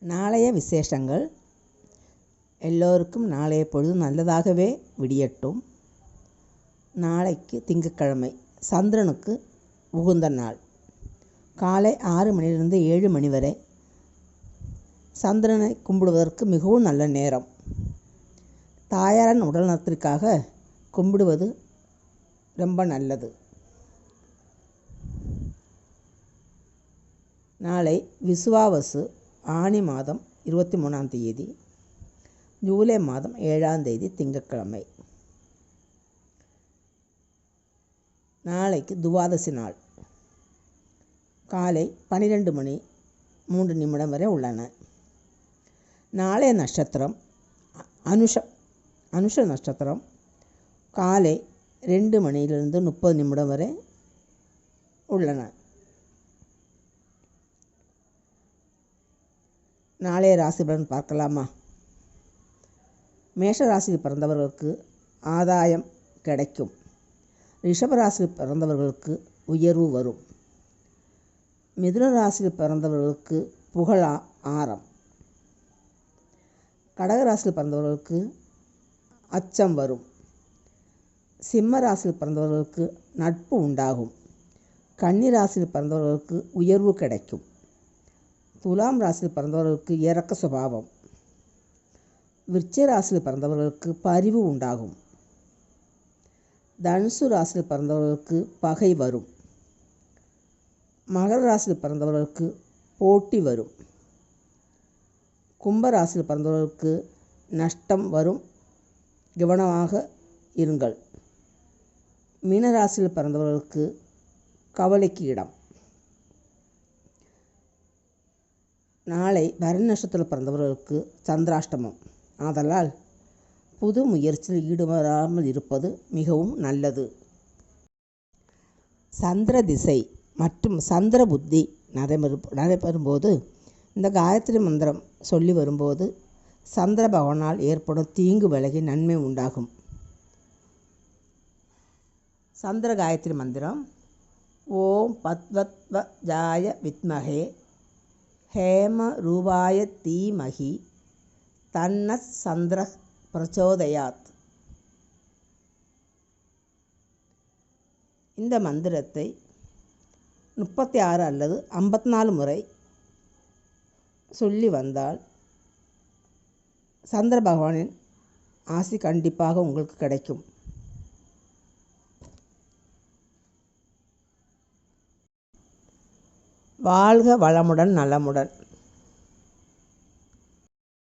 நாளைய விசேஷங்கள் எல்லோருக்கும் நாளைய பொழுது நல்லதாகவே விடியட்டும். நாளைக்கு திங்கட்கிழமை சந்திரனுக்கு உகுந்த நாள். காலை ஆறு மணியிலிருந்து ஏழு மணி வரை சந்திரனை கும்பிடுவதற்கு மிகவும் நல்ல நேரம். தாயாரின் உடல் நலத்திற்காக கும்பிடுவது ரொம்ப நல்லது. நாளை விசுவாவசு ஆனி மாதம் இருபத்தி மூணாம் தேதி ஜூலை மாதம் ஏழாம் தேதி திங்கட்கிழமை. நாளைக்கு துவாதசி நாள். காலை பன்னிரெண்டு மணி மூன்று நிமிடம் வரை உள்ளன. நாளைய நட்சத்திரம் அனுஷம் அனுஷ நட்சத்திரம் காலை ரெண்டு மணியிலிருந்து முப்பது நிமிடம் வரை உள்ளன. நாளைய ராசி பலன் பார்க்கலாமா? மேஷ ராசியில் பிறந்தவர்களுக்கு ஆதாயம் கிடைக்கும். ரிஷப ராசியில் பிறந்தவர்களுக்கு உயர்வு வரும். மிதுன ராசியில் பிறந்தவர்களுக்கு புகழ் ஆரம். கடக ராசியில் பிறந்தவர்களுக்கு அச்சம் வரும். சிம்ம ராசியில் பிறந்தவர்களுக்கு நட்பு உண்டாகும். கன்னி ராசியில் பிறந்தவர்களுக்கு உயர்வு கிடைக்கும். துலாம் ராசியில் பிறந்தவர்களுக்கு இறக்க சுபாவம். விருச்ச ராசியில் பிறந்தவர்களுக்கு பரிவு உண்டாகும். தனுசு ராசியில் பிறந்தவர்களுக்கு பகை வரும். மகர ராசியில் பிறந்தவர்களுக்கு போட்டி வரும். கும்ப ராசியில் பிறந்தவர்களுக்கு நஷ்டம் வரும். கவனமாக இருங்கள். மீனராசியில் பிறந்தவர்களுக்கு கவலைக்கு இடம். நாளை பரணி நட்சத்திரத்தில் பிறந்தவர்களுக்கு சந்திராஷ்டமம். ஆதலால் புது முயற்சியில் ஈடுபடாமல் இருப்பது மிகவும் நல்லது. சந்திர திசை மற்றும் சந்திர புத்தி நடைபெறும் நடைபெறும்போது இந்த காயத்ரி மந்திரம் சொல்லி வரும்போது சந்திர பகவானால் ஏற்படும் தீங்கு விலகி நன்மை உண்டாகும். சந்திர காயத்ரி மந்திரம் ஓம் பத்வத்வ ஜாய வித்மகே ஹேம ரூபாய தீமகி தன்ன சந்திர பிரச்சோதயாத். இந்த மந்திரத்தை முப்பத்தி ஆறு அல்லது ஐம்பத்தி நாலு முறை சொல்லி வந்தால் சந்திர பகவானின் ஆசி கண்டிப்பாக உங்களுக்கு கிடைக்கும். வாழ்க வளமுடன் நலமுடன்.